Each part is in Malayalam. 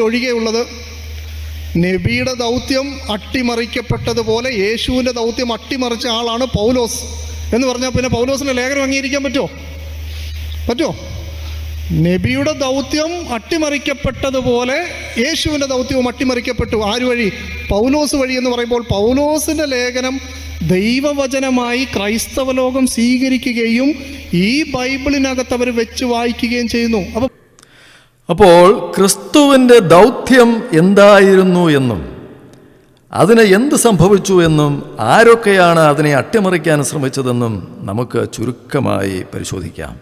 ഒഴികെയുള്ളത് നബിയുടെ ദൗത്യം അട്ടിമറിക്കപ്പെട്ടതുപോലെ യേശുവിന്റെ ദൗത്യം അട്ടിമറിച്ച ആളാണ് പൗലോസ് എന്ന് പറഞ്ഞാൽ പിന്നെ പൗലോസിന്റെ ലേഖനം അംഗീകരിക്കാൻ പറ്റുമോ? പറ്റുമോ? നബിയുടെ ദൗത്യം അട്ടിമറിക്കപ്പെട്ടതുപോലെ യേശുവിന്റെ ദൗത്യവും അട്ടിമറിക്കപ്പെട്ടു. ആര് വഴി? പൗലോസ് വഴി എന്ന് പറയുമ്പോൾ പൗലോസിന്റെ ലേഖനം ദൈവവചനമായി ക്രൈസ്തവ ലോകം സ്വീകരിക്കുകയും ഈ ബൈബിളിനകത്ത് അവർ വെച്ച് വായിക്കുകയും ചെയ്യുന്നു. അപ്പം അപ്പോൾ ക്രിസ്തുവിന്റെ ദൗത്യം എന്തായിരുന്നു എന്നും അതിന് എന്ത് സംഭവിച്ചു എന്നും ആരൊക്കെയാണ് അതിനെ അട്ടിമറിക്കാൻ ശ്രമിച്ചതെന്നും നമുക്ക് ചുരുക്കമായി പരിശോധിക്കാം.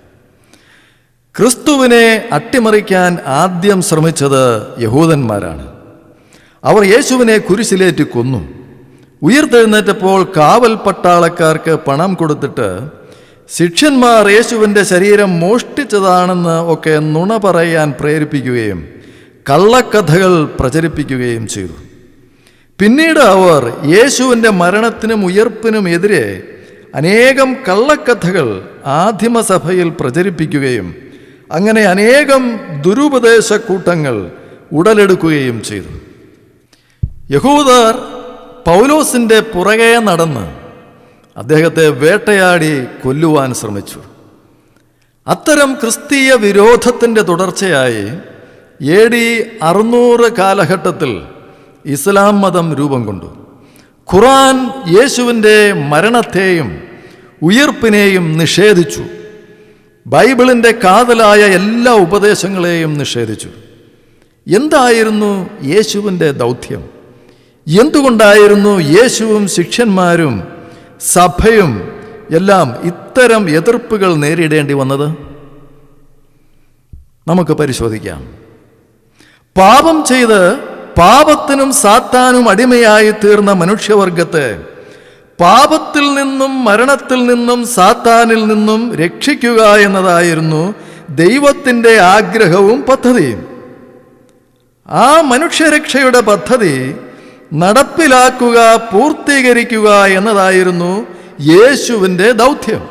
ക്രിസ്തുവിനെ അട്ടിമറിക്കാൻ ആദ്യം ശ്രമിച്ചത് യഹൂദന്മാരാണ്. അവർ യേശുവിനെ കുരിശിലേറ്റ് കൊന്നു. ഉയർത്തെഴുന്നേറ്റപ്പോൾ കാവൽ പട്ടാളക്കാർക്ക് പണം കൊടുത്തിട്ട് ശിഷ്യന്മാർ യേശുവിന്റെ ശരീരം മോഷ്ടിച്ചതാണെന്ന് ഒക്കെ നുണ പറയാൻ പ്രേരിപ്പിക്കുകയും കള്ളക്കഥകൾ പ്രചരിപ്പിക്കുകയും ചെയ്തു. പിന്നീട് അവർ യേശുവിന്റെ മരണത്തിനും ഉയർപ്പിനും എതിരെ അനേകം കള്ളക്കഥകൾ ആദിമസഭയിൽ പ്രചരിപ്പിക്കുകയും അങ്ങനെ അനേകം ദുരുപദേശ കൂട്ടങ്ങൾ ഉടലെടുക്കുകയും ചെയ്തു. യഹൂദർ പൗലോസിന്റെ പുറകെ നടന്ന് അദ്ദേഹത്തെ വേട്ടയാടി കൊല്ലുവാൻ ശ്രമിച്ചു. അത്തരം ക്രിസ്തീയ വിരോധത്തിന്റെ തുടർച്ചയായി എ ഡി അറുന്നൂറ് കാലഘട്ടത്തിൽ ഇസ്ലാം മതം രൂപം കൊണ്ടു. ഖുറാൻ യേശുവിന്റെ മരണത്തെയും ഉയർപ്പിനെയും നിഷേധിച്ചു. ബൈബിളിന്റെ കാതലായ എല്ലാ ഉപദേശങ്ങളെയും നിഷേധിച്ചു. എന്തായിരുന്നു യേശുവിന്റെ ദൗത്യം? എന്തുകൊണ്ടായിരുന്നു യേശുവും ശിഷ്യന്മാരും സഭയും എല്ലാം ഇത്തരം എതിർപ്പുകൾ നേരിടേണ്ടി വന്നത്? നമുക്ക് പരിശോധിക്കാം. പാപം ചെയ്ത് പാപത്തിനും സാത്താനും അടിമയായി തീർന്ന മനുഷ്യവർഗത്തെ പാപത്തിൽ നിന്നും മരണത്തിൽ നിന്നും സാത്താനിൽ നിന്നും രക്ഷിക്കുക എന്നതായിരുന്നു ദൈവത്തിന്റെ ആഗ്രഹവും പദ്ധതിയും. ആ മനുഷ്യരക്ഷയുടെ പദ്ധതി നടപ്പിലാക്കുക പൂർത്തീകരിക്കുക എന്നതായിരുന്നു യേശുവിന്റെ ദൗത്യം.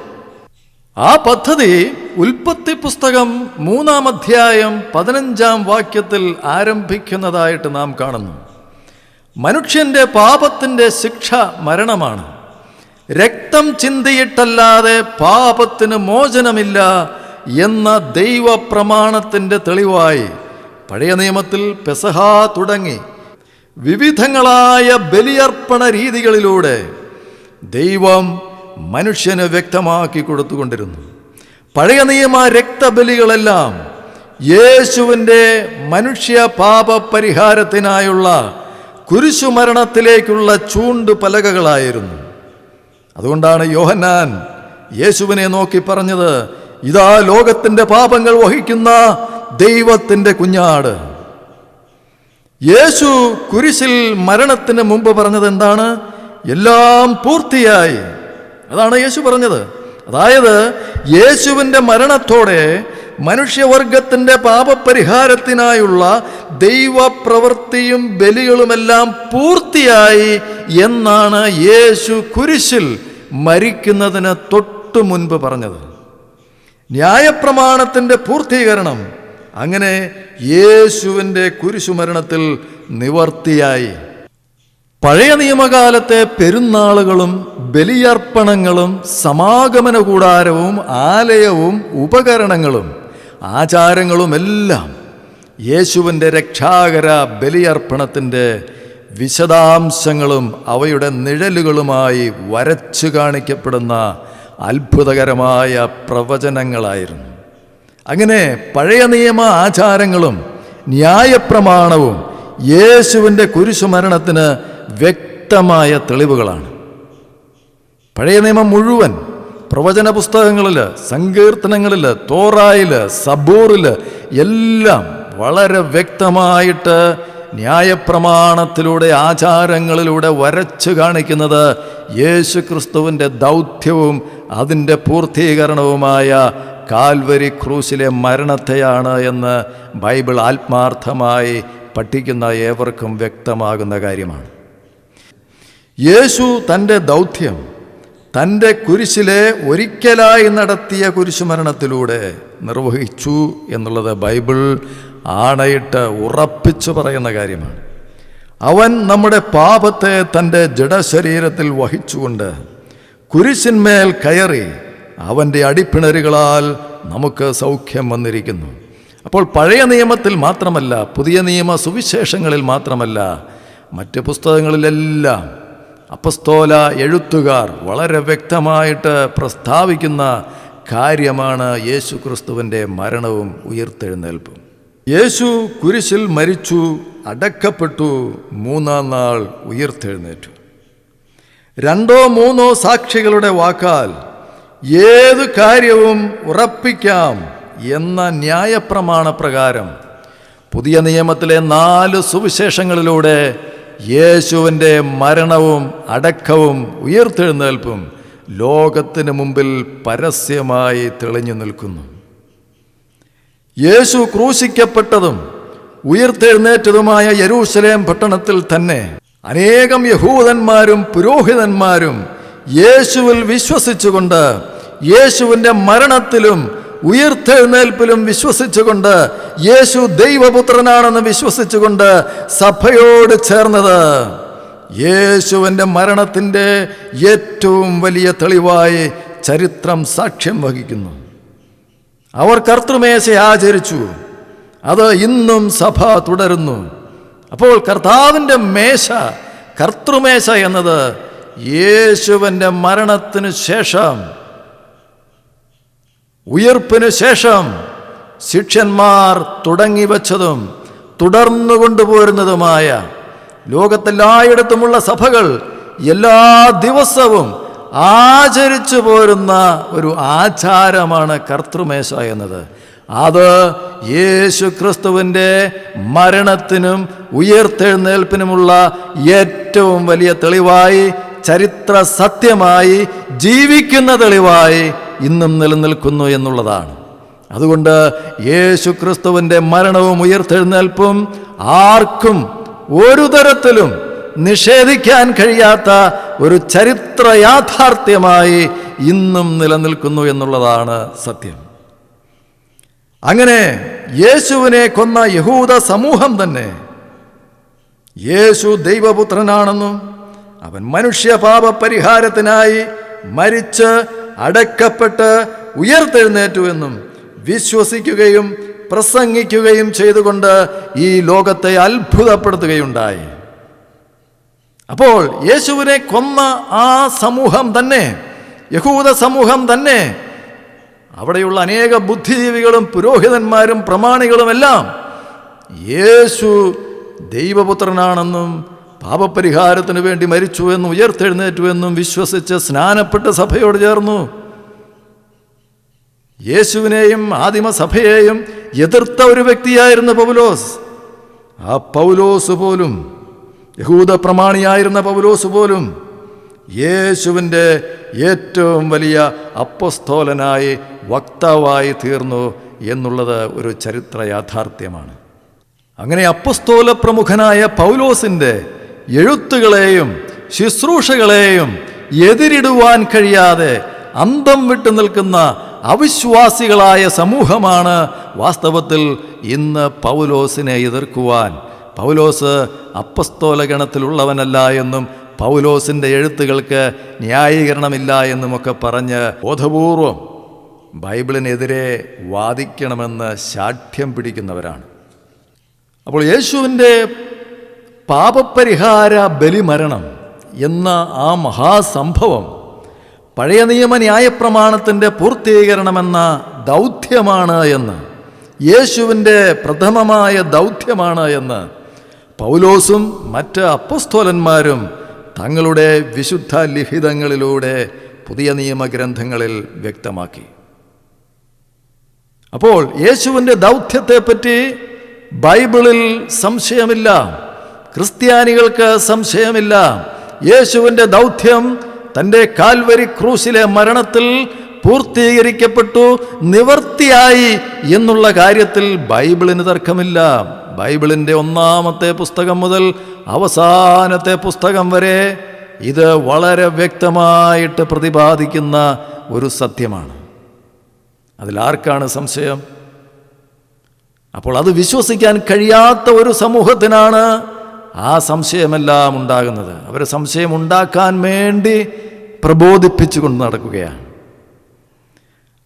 ആ പദ്ധതി ഉൽപ്പത്തി പുസ്തകം മൂന്നാം അധ്യായം പതിനഞ്ചാം വാക്യത്തിൽ ആരംഭിക്കുന്നതായിട്ട് നാം കാണുന്നു. മനുഷ്യന്റെ പാപത്തിന്റെ ശിക്ഷ മരണമാണ്. രക്തം ചിന്തിയിട്ടല്ലാതെ പാപത്തിന് മോചനമില്ല എന്ന ദൈവപ്രമാണത്തിന്റെ തെളിവായി പഴയ നിയമത്തിൽ പെസഹ തുടങ്ങി. വിവിധങ്ങളായ ബലിയർപ്പണ രീതികളിലൂടെ ദൈവം മനുഷ്യന് വ്യക്തമാക്കി കൊടുത്തുകൊണ്ടിരുന്നു. പഴയ നിയമ രക്തബലികളെല്ലാം യേശുവിന്റെ മനുഷ്യ പാപ പരിഹാരത്തിനായുള്ള കുരിശുമരണത്തിലേക്കുള്ള ചൂണ്ട് പലകകളായിരുന്നു. അതുകൊണ്ടാണ് യോഹന്നാൻ യേശുവിനെ നോക്കി പറഞ്ഞത് ഇതാ ലോകത്തിന്റെ പാപങ്ങൾ വഹിക്കുന്ന ദൈവത്തിന്റെ കുഞ്ഞാട്. യേശു കുരിശിൽ മരണത്തിന് മുമ്പ് പറഞ്ഞത് എന്താണ്? എല്ലാം പൂർത്തിയായി. അതാണ് യേശു പറഞ്ഞത്. അതായത് യേശുവിന്റെ മരണത്തോടെ മനുഷ്യവർഗത്തിന്റെ പാപപരിഹാരത്തിനായുള്ള ദൈവപ്രവൃത്തിയും ബലികളുമെല്ലാം പൂർത്തിയായി എന്നാണ് യേശു കുരിശിൽ മരിക്കുന്നതിന് തൊട്ടു മുൻപ് പറഞ്ഞത്. ന്യായപ്രമാണത്തിന്റെ പൂർത്തീകരണം അങ്ങനെ യേശുവിന്റെ കുരിശുമരണത്തിൽ നിവർത്തിയായി. പഴയ നിയമകാലത്തെ പെരുന്നാളുകളും ബലിയർപ്പണങ്ങളും സമാഗമന കൂടാരവും ആലയവും ഉപകരണങ്ങളും ആചാരങ്ങളുമെല്ലാം യേശുവിന്റെ രക്ഷാകര ബലിയർപ്പണത്തിന്റെ വിശദാംശങ്ങളും അവയുടെ നിഴലുകളുമായി വരച്ചു കാണിക്കപ്പെടുന്ന അത്ഭുതകരമായ പ്രവചനങ്ങളായിരുന്നു. അങ്ങനെ പഴയ നിയമ ആചാരങ്ങളും ന്യായപ്രമാണവും യേശുവിന്റെ കുരിശുമരണത്തിന് വ്യക്തമായ തെളിവുകളാണ്. പഴയ നിയമം മുഴുവൻ പ്രവചന പുസ്തകങ്ങളിൽ സങ്കീർത്തനങ്ങളിൽ തോറായിൽ സബൂറിൽ എല്ലാം വളരെ വ്യക്തമായിട്ട് ന്യായപ്രമാണത്തിലൂടെ ആചാരങ്ങളിലൂടെ വരച്ചു കാണിക്കുന്നത് യേശു ക്രിസ്തുവിന്റെ ദൗത്യവും അതിന്റെ പൂർത്തീകരണവുമായ കാൽവരി ക്രൂസിലെ മരണത്തെയാണ് എന്ന് ബൈബിൾ ആത്മാർത്ഥമായി പഠിക്കുന്ന ഏവർക്കും വ്യക്തമാകുന്ന കാര്യമാണ്. യേശു തന്റെ ദൗത്യം തന്റെ കുരിശിലെ ഒരിക്കലായി നടത്തിയ കുരിശുമരണത്തിലൂടെ നിർവഹിച്ചു എന്നുള്ളത് ബൈബിൾ ആണയിട്ട് ഉറപ്പിച്ചു പറയുന്ന കാര്യമാണ്. അവൻ നമ്മുടെ പാപത്തെ തന്റെ ജഡശരീരത്തിൽ വഹിച്ചുകൊണ്ട് കുരിശിന്മേൽ കയറി അവന്റെ അടിപ്പിണരുകളാൽ നമുക്ക് സൗഖ്യം വന്നിരിക്കുന്നു. അപ്പോൾ പഴയ നിയമത്തിൽ മാത്രമല്ല പുതിയ നിയമ സുവിശേഷങ്ങളിൽ മാത്രമല്ല മറ്റ് പുസ്തകങ്ങളിലെല്ലാം അപ്പസ്തോല എഴുത്തുകാർ വളരെ വ്യക്തമായിട്ട് പ്രസ്താവിക്കുന്ന കാര്യമാണ് യേശു ക്രിസ്തുവിന്റെ മരണവും ഉയർത്തെഴുന്നേൽപ്പും. യേശു കുരിശിൽ മരിച്ചു അടക്കപ്പെട്ടു മൂന്നാം നാൾ ഉയർത്തെഴുന്നേറ്റു. രണ്ടോ മൂന്നോ സാക്ഷികളുടെ വാക്കാൽ ഏത് കാര്യവും ഉറപ്പിക്കാം എന്ന ന്യായപ്രമാണ പ്രകാരം പുതിയ നിയമത്തിലെ നാല് സുവിശേഷങ്ങളിലൂടെ യേശുവിന്റെ മരണവും അടക്കവും ഉയർത്തെഴുന്നേൽപ്പും ലോകത്തിന് മുമ്പിൽ പരസ്യമായി തെളിഞ്ഞു നിൽക്കുന്നു. യേശു ക്രൂശിക്കപ്പെട്ടതും ഉയർത്തെഴുന്നേറ്റതുമായ യരൂശലേം പട്ടണത്തിൽ തന്നെ അനേകം യഹൂദന്മാരും പുരോഹിതന്മാരും യേശുവിൽ വിശ്വസിച്ചുകൊണ്ട് യേശുവിന്റെ മരണത്തിലും ഉയർത്തെഴുന്നേൽപ്പിലും വിശ്വസിച്ചുകൊണ്ട് യേശു ദൈവപുത്രനാണെന്ന് വിശ്വസിച്ചുകൊണ്ട് സഭയോട് ചേർന്നത് യേശുവിന്റെ മരണത്തിന്റെ ഏറ്റവും വലിയ തെളിവായി ചരിത്രം സാക്ഷ്യം വഹിക്കുന്നു. അവർ കർത്തൃമേശ ആചരിച്ചു. അത് ഇന്നും സഭ തുടരുന്നു. അപ്പോൾ കർത്താവിന്റെ മേശ കർത്തൃമേശ എന്നത് യേശുവിന്റെ മരണത്തിന് ശേഷം ഉയർപ്പിന് ശേഷം ശിഷ്യന്മാർ തുടങ്ങി വച്ചതും തുടർന്നു കൊണ്ടുപോരുന്നതുമായ ലോകത്തെല്ലായിടത്തുമുള്ള സഭകൾ എല്ലാ ദിവസവും ആചരിച്ചു പോരുന്ന ഒരു ആചാരമാണ് കർത്തൃമേശ എന്നത്. അത് യേശു ക്രിസ്തുവിന്റെ മരണത്തിനും ഉയർത്തെഴുന്നേൽപ്പിനുമുള്ള ഏറ്റവും വലിയ തെളിവായി ചരിത്ര സത്യമായി ജീവിക്കുന്ന തെളിവായി ഇന്നും നിലനിൽക്കുന്നു എന്നുള്ളതാണ്. അതുകൊണ്ട് യേശു ക്രിസ്തുവിന്റെ മരണവും ഉയർത്തെഴുന്നേൽപ്പും ആർക്കും ഒരു തരത്തിലും നിഷേധിക്കാൻ കഴിയാത്ത ഒരു ചരിത്ര യാഥാർത്ഥ്യമായി ഇന്നും നിലനിൽക്കുന്നു എന്നുള്ളതാണ് സത്യം. അങ്ങനെ യേശുവിനെ കൊന്ന യഹൂദ സമൂഹം തന്നെ. യേശു ദൈവപുത്രനാണെന്നും അവൻ മനുഷ്യപാപ പരിഹാരത്തിനായി മരിച്ച് അടക്കപ്പെട്ട് ഉയർത്തെഴുന്നേറ്റു ഉയർത്തെഴുന്നേറ്റുവെന്നും വിശ്വസിക്കുകയും പ്രസംഗിക്കുകയും ചെയ്തുകൊണ്ട് ഈ ലോകത്തെ അത്ഭുതപ്പെടുത്തുകയുണ്ടായി. അപ്പോൾ യേശുവിനെ കൊന്ന ആ സമൂഹം തന്നെ യഹൂദ സമൂഹം തന്നെ അവിടെയുള്ള അനേക ബുദ്ധിജീവികളും പുരോഹിതന്മാരും പ്രമാണികളുമെല്ലാം യേശു ദൈവപുത്രനാണെന്നും പാപപരിഹാരത്തിന് വേണ്ടി മരിച്ചു എന്നും ഉയർത്തെഴുന്നേറ്റു എന്നും വിശ്വസിച്ച് സ്നാനപ്പെട്ട സഭയോട് ചേർന്നു. യേശുവിനെയും ആദിമസഭയെയും എതിർത്ത ഒരു വ്യക്തിയായിരുന്നു പൗലോസ്. ആ പൗലോസ് പോലും യഹൂദ പ്രമാണിയായിരുന്ന പൗലോസ് പോലും യേശുവിന്റെ ഏറ്റവും വലിയ അപ്പസ്തോലനായി വക്താവായി തീർന്നു എന്നുള്ളത് ഒരു ചരിത്ര യാഥാർത്ഥ്യമാണ് അങ്ങനെ അപ്പസ്തോല പ്രമുഖനായ പൗലോസിന്റെ എഴുത്തുകളെയും ശുശ്രൂഷകളെയും എതിരിടുവാൻ കഴിയാതെ അന്തം വിട്ടു നിൽക്കുന്ന അവിശ്വാസികളായ സമൂഹമാണ് വാസ്തവത്തിൽ ഇന്ന് പൗലോസിനെ എതിർക്കുവാൻ. പൗലോസ് അപ്പസ്തോല ഗണത്തിലുള്ളവനല്ല എന്നും പൗലോസിന്റെ എഴുത്തുകൾക്ക് ന്യായീകരണമില്ല എന്നുമൊക്കെ പറഞ്ഞ് ബോധപൂർവം ബൈബിളിനെതിരെ വാദിക്കണമെന്ന് ശാഠ്യം പിടിക്കുന്നവരാണ്. അപ്പോൾ യേശുവിന്റെ പാപപരിഹാര ബലിമരണം എന്ന ആ മഹാസംഭവം പഴയ നിയമ ന്യായപ്രമാണത്തിന്റെ പൂർത്തീകരണമെന്ന ദൗത്യമാണ് എന്ന് യേശുവിന്റെ പ്രഥമമായ ദൗത്യമാണ് എന്ന് പൗലോസും മറ്റ് അപ്പസ്തോലന്മാരും തങ്ങളുടെ വിശുദ്ധ ലിഖിതങ്ങളിലൂടെ പുതിയ നിയമഗ്രന്ഥങ്ങളിൽ വ്യക്തമാക്കി. അപ്പോൾ യേശുവിന്റെ ദൗത്യത്തെപ്പറ്റി ബൈബിളിൽ സംശയമില്ല. ക്രിസ്ത്യാനികൾക്ക് സംശയമില്ല. യേശുവിന്റെ ദൗത്യം തന്റെ കാൽവരി ക്രൂശിലെ മരണത്തിൽ പൂർത്തീകരിക്കപ്പെട്ടു നിവർത്തിയായി എന്നുള്ള കാര്യത്തിൽ ബൈബിളിന് തർക്കമില്ല. ബൈബിളിന്റെ ഒന്നാമത്തെ പുസ്തകം മുതൽ അവസാനത്തെ പുസ്തകം വരെ ഇത് വളരെ വ്യക്തമായിട്ട് പ്രതിപാദിക്കുന്ന ഒരു സത്യമാണ്. അതിലാർക്കാണ് സംശയം? അപ്പോൾ അത് വിശ്വസിക്കാൻ കഴിയാത്ത ഒരു സമൂഹത്തിനാണ് ആ സംശയമെല്ലാം ഉണ്ടാകുന്നത്. അവരെ സംശയം ഉണ്ടാക്കാൻ വേണ്ടി പ്രബോധിപ്പിച്ചു കൊണ്ട് നടക്കുകയാണ്.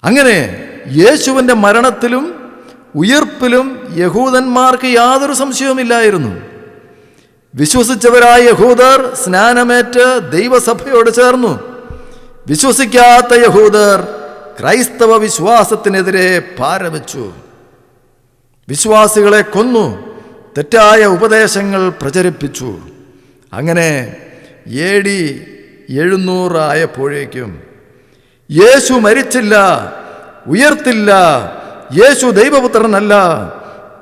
അങ്ങനെ യേശുവിന്റെ മരണത്തിലും ഉയർപ്പിലും യഹൂദന്മാർക്ക് യാതൊരു സംശയവുമില്ലായിരുന്നു. വിശ്വസിച്ചവരായ യഹൂദർ സ്നാനമേറ്റ് ദൈവസഭയോട് ചേർന്നു. വിശ്വസിക്കാത്ത യഹൂദർ ക്രൈസ്തവ വിശ്വാസത്തിനെതിരെ പാരവച്ചു വിശ്വാസികളെ കൊന്നു. തെറ്റായ ഉപദേശങ്ങൾ പ്രചരിപ്പിച്ചു. അങ്ങനെ എ ഡി എഴുന്നൂറായപ്പോഴേക്കും യേശു മരിച്ചില്ല ഉയർത്തില്ല യേശു ദൈവപുത്രനല്ല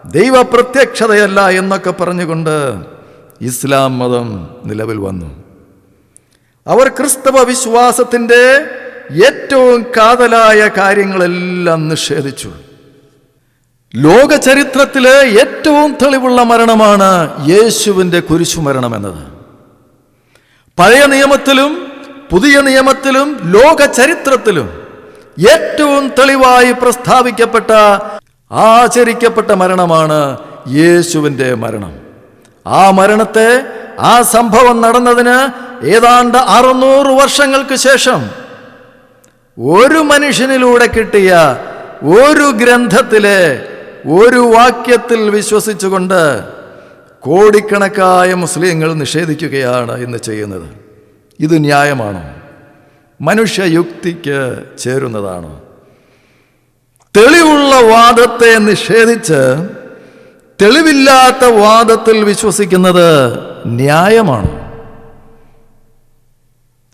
ദൈവപ്രത്യക്ഷതയല്ല എന്നൊക്കെ പറഞ്ഞുകൊണ്ട് ഇസ്ലാം മതം നിലവിൽ വന്നു. അവർ ക്രിസ്തവ വിശ്വാസത്തിന്റെ ഏറ്റവും കാതലായ കാര്യങ്ങളെല്ലാം നിഷേധിച്ചു. ലോക ചരിത്രത്തിലെ ഏറ്റവും തെളിവുള്ള മരണമാണ് യേശുവിന്റെ കുരിശുമരണം എന്നത് പഴയ നിയമത്തിലും പുതിയ നിയമത്തിലും ലോക ചരിത്രത്തിലും ഏറ്റവും തെളിവായി പ്രസ്താവിക്കപ്പെട്ട ആചരിക്കപ്പെട്ട മരണമാണ് യേശുവിന്റെ മരണം. ആ മരണത്തെ ആ സംഭവം നടന്നതിന് ഏതാണ്ട് അറുന്നൂറ് വർഷങ്ങൾക്ക് ശേഷം ഒരു മനുഷ്യനിലൂടെ കിട്ടിയ ഒരു ഗ്രന്ഥത്തിലെ ഒരു വാക്യത്തിൽ വിശ്വസിച്ചുകൊണ്ട് കോടിക്കണക്കായ മുസ്ലിങ്ങൾ നിഷേധിക്കുകയാണ് ഇന്ന് ചെയ്യുന്നത്. ഇത് ന്യായമാണോ? മനുഷ്യയുക്തിക്ക് ചേരുന്നതാണോ? തെളിവുള്ള വാദത്തെ നിഷേധിച്ച് തെളിവില്ലാത്ത വാദത്തിൽ വിശ്വസിക്കുന്നത് ന്യായമാണോ?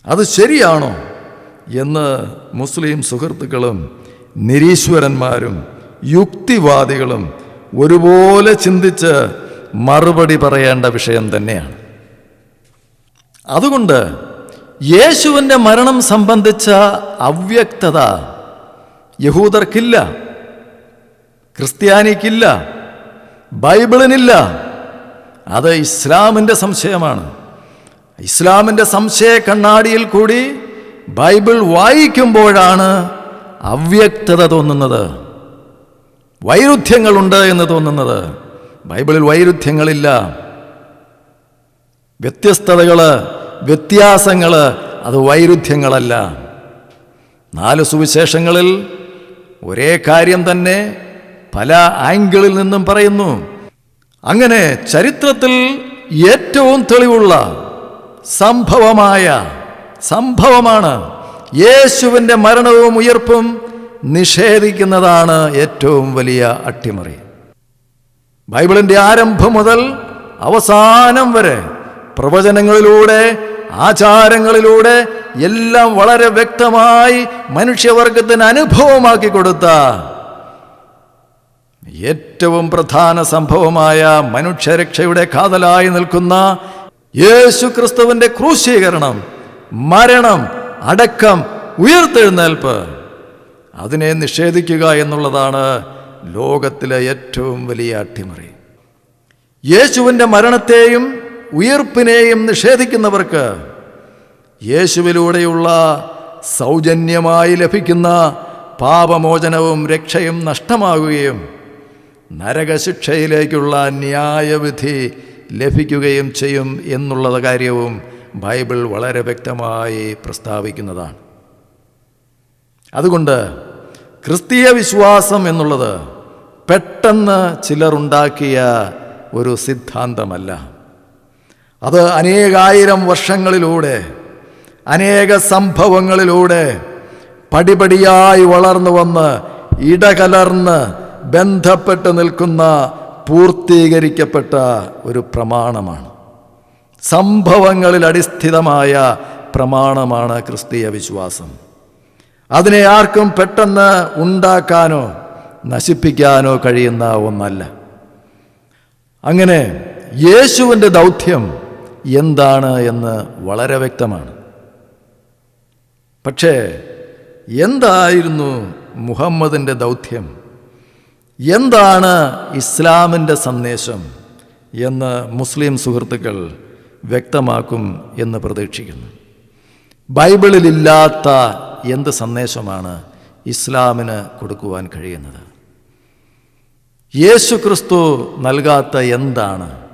അത് ശരിയാണോ? എന്ന് മുസ്ലിം സുഹൃത്തുക്കളും നിരീശ്വരന്മാരും യുക്തിവാദികളും ഒരുപോലെ ചിന്തിച്ച് മറുപടി പറയേണ്ട വിഷയം തന്നെയാണ്. അതുകൊണ്ട് യേശുവിന്റെ മരണം സംബന്ധിച്ച അവ്യക്തത യഹൂദർക്കില്ല ക്രിസ്ത്യാനിക്കില്ല ബൈബിളിനില്ല. അത് ഇസ്ലാമിന്റെ സംശയമാണ്. ഇസ്ലാമിന്റെ സംശയ കണ്ണാടിയിൽ കൂടി ബൈബിൾ വായിക്കുമ്പോഴാണ് അവ്യക്തത തോന്നുന്നത്. വൈരുദ്ധ്യങ്ങളുണ്ട് എന്ന് തോന്നുന്നത്. ബൈബിളിൽ വൈരുദ്ധ്യങ്ങളില്ല. വ്യത്യസ്തതകൾ വ്യത്യാസങ്ങൾ അത് വൈരുദ്ധ്യങ്ങളല്ല. നാല് സുവിശേഷങ്ങളിൽ ഒരേ കാര്യം തന്നെ പല ആംഗിളിൽ നിന്നും പറയുന്നു. അങ്ങനെ ചരിത്രത്തിൽ ഏറ്റവും തെളിവുള്ള സംഭവമായ സംഭവമാണ് യേശുവിന്റെ മരണവും ഉയർപ്പും നിഷേധിക്കുന്നതാണ് ഏറ്റവും വലിയ അട്ടിമറി. ബൈബിളിന്റെ ആരംഭം മുതൽ അവസാനം വരെ പ്രവചനങ്ങളിലൂടെ ആചാരങ്ങളിലൂടെ എല്ലാം വളരെ വ്യക്തമായി മനുഷ്യവർഗത്തിന് അനുഭവമാക്കി കൊടുത്ത ഏറ്റവും പ്രധാന സംഭവമായ മനുഷ്യരക്ഷയുടെ കാതലായി നിൽക്കുന്ന യേശു ക്രിസ്തുവിന്റെ ക്രൂശീകരണം മരണം അടക്കം ഉയർത്തെഴുന്നേൽപ്പ്. അതിനെ നിഷേധിക്കുക എന്നുള്ളതാണ് ലോകത്തിലെ ഏറ്റവും വലിയ അട്ടിമറി. യേശുവിന്റെ മരണത്തെയും ഉയർപ്പിനെയും നിഷേധിക്കുന്നവർക്ക് യേശുവിലൂടെയുള്ള സൗജന്യമായി ലഭിക്കുന്ന പാപമോചനവും രക്ഷയും നഷ്ടമാകുകയും നരകശിക്ഷയിലേക്കുള്ള ന്യായവിധി ലഭിക്കുകയും ചെയ്യും എന്നുള്ള കാര്യവും ബൈബിൾ വളരെ വ്യക്തമായി പ്രസ്താവിക്കുന്നതാണ്. അതുകൊണ്ട് ക്രിസ്തീയ വിശ്വാസം എന്നുള്ളത് പെട്ടെന്ന് ചിലറുണ്ടാക്കിയ ഒരു സിദ്ധാന്തമല്ല. അത് അനേകായിരം വർഷങ്ങളിലൂടെ അനേക സംഭവങ്ങളിലൂടെ പടിപടിയായി വളർന്നു വന്ന് ഇടകലർന്ന് ബന്ധപ്പെട്ട് നിൽക്കുന്ന പൂർത്തീകരിക്കപ്പെട്ട ഒരു പ്രമാണമാണ്. സംഭവങ്ങളിൽ അടിസ്ഥിതമായ പ്രമാണമാണ് ക്രിസ്തീയ വിശ്വാസം. അതിനെ ആർക്കും പെട്ടെന്ന് ഉണ്ടാക്കാനോ നശിപ്പിക്കാനോ കഴിയുന്ന ഒന്നല്ല. അങ്ങനെ യേശുവിന്റെ ദൗത്യം എന്താണ് എന്ന് വളരെ വ്യക്തമാണ്. പക്ഷേ എന്തായിരുന്നു മുഹമ്മദിന്റെ ദൗത്യം? എന്താണ് ഇസ്ലാമിന്റെ സന്ദേശം എന്ന് മുസ്ലിം സുഹൃത്തുക്കൾ വ്യക്തമാക്കും എന്ന് പ്രതീക്ഷിക്കുന്നു. ബൈബിളിലില്ലാത്ത എന്ത് സന്ദേശമാണ് ഇസ്ലാമിന് കൊടുക്കുവാൻ കഴിയുന്നത്? യേശു ക്രിസ്തു നൽകാത്ത എന്താണ്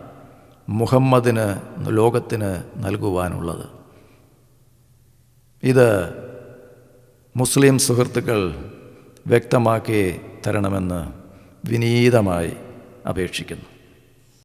മുഹമ്മദിന് ലോകത്തിന് നൽകുവാനുള്ളത്? ഇത് മുസ്ലിം സുഹൃത്തുക്കൾ വ്യക്തമാക്കി തരണമെന്ന് വിനീതമായി അപേക്ഷിക്കുന്നു.